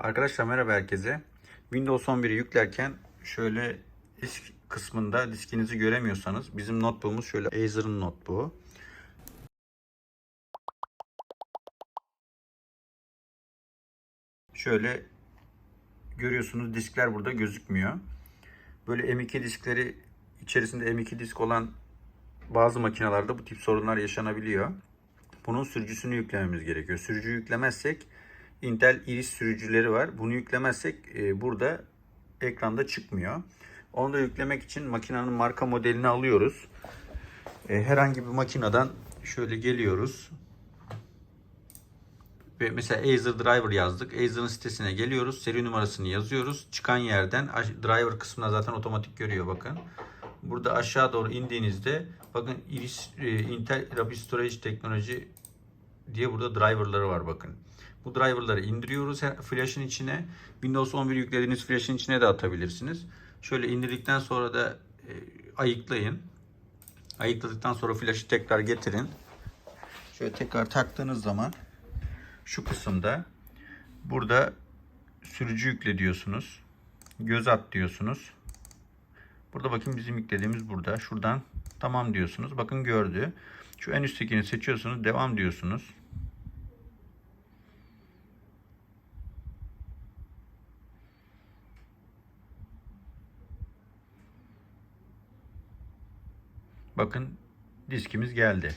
Arkadaşlar merhaba herkese. Windows 11'i yüklerken şöyle disk kısmında diskinizi göremiyorsanız bizim notebook'umuz şöyle Acer'ın notebook'u. Şöyle görüyorsunuz diskler burada gözükmüyor. Böyle M2 diskleri içerisinde M2 disk olan bazı makinelerde bu tip sorunlar yaşanabiliyor. Bunun sürücüsünü yüklememiz gerekiyor. Sürücü yüklemezsek Intel Iris sürücüleri var. Bunu yüklemezsek e, burada ekranda çıkmıyor. Onu da yüklemek için makinenin marka modelini alıyoruz. E, herhangi bir makineden şöyle geliyoruz. Ve mesela Acer Driver yazdık. Acer'ın sitesine geliyoruz. Seri numarasını yazıyoruz. Çıkan yerden driver kısmına zaten otomatik görüyor bakın. Burada aşağı doğru indiğinizde bakın Iris e, Intel Rapid Storage Technology diye burada driverları var bakın. Bu driverları indiriyoruz flash'ın içine. Windows 11 yüklediğiniz flash'ın içine de atabilirsiniz. Şöyle indirdikten sonra da e, ayıklayın. Ayıkladıktan sonra flash'ı tekrar getirin. Şöyle tekrar taktığınız zaman şu kısımda burada sürücü yükle diyorsunuz. Göz at diyorsunuz. Burada bakın bizim yüklediğimiz burada. Şuradan tamam diyorsunuz. Bakın gördü. Şu en üsttekini seçiyorsunuz. Devam diyorsunuz. Bakın diskimiz geldi.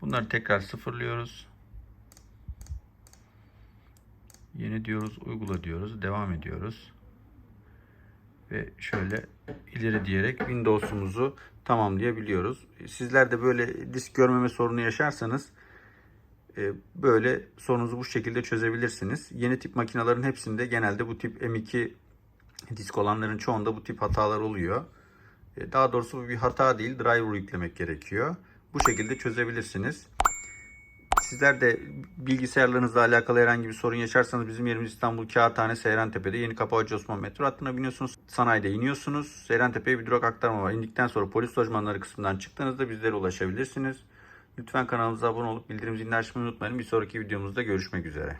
Bunları tekrar sıfırlıyoruz. Yeni diyoruz, uygula diyoruz, devam ediyoruz. Ve şöyle ileri diyerek Windows'umuzu tamamlayabiliyoruz. Sizler de böyle disk görmeme sorunu yaşarsanız e, böyle sorunuzu bu şekilde çözebilirsiniz. Yeni tip makinelerin hepsinde genelde bu tip M2 disk olanların çoğunda bu tip hatalar oluyor. E, daha doğrusu bu bir hata değil, driver yüklemek gerekiyor. Bu şekilde çözebilirsiniz. Sizler de bilgisayarlarınızla alakalı herhangi bir sorun yaşarsanız bizim yerimiz İstanbul Kağıthane Seyrantepe'de Yeni Kapı Hacı Osman metro hattına biniyorsunuz. Sanayide iniyorsunuz. Seyrantepe'ye bir durak aktarma var. İndikten sonra polis lojmanları kısmından çıktığınızda bizlere ulaşabilirsiniz. Lütfen kanalımıza abone olup bildirim zilini açmayı unutmayın. Bir sonraki videomuzda görüşmek üzere.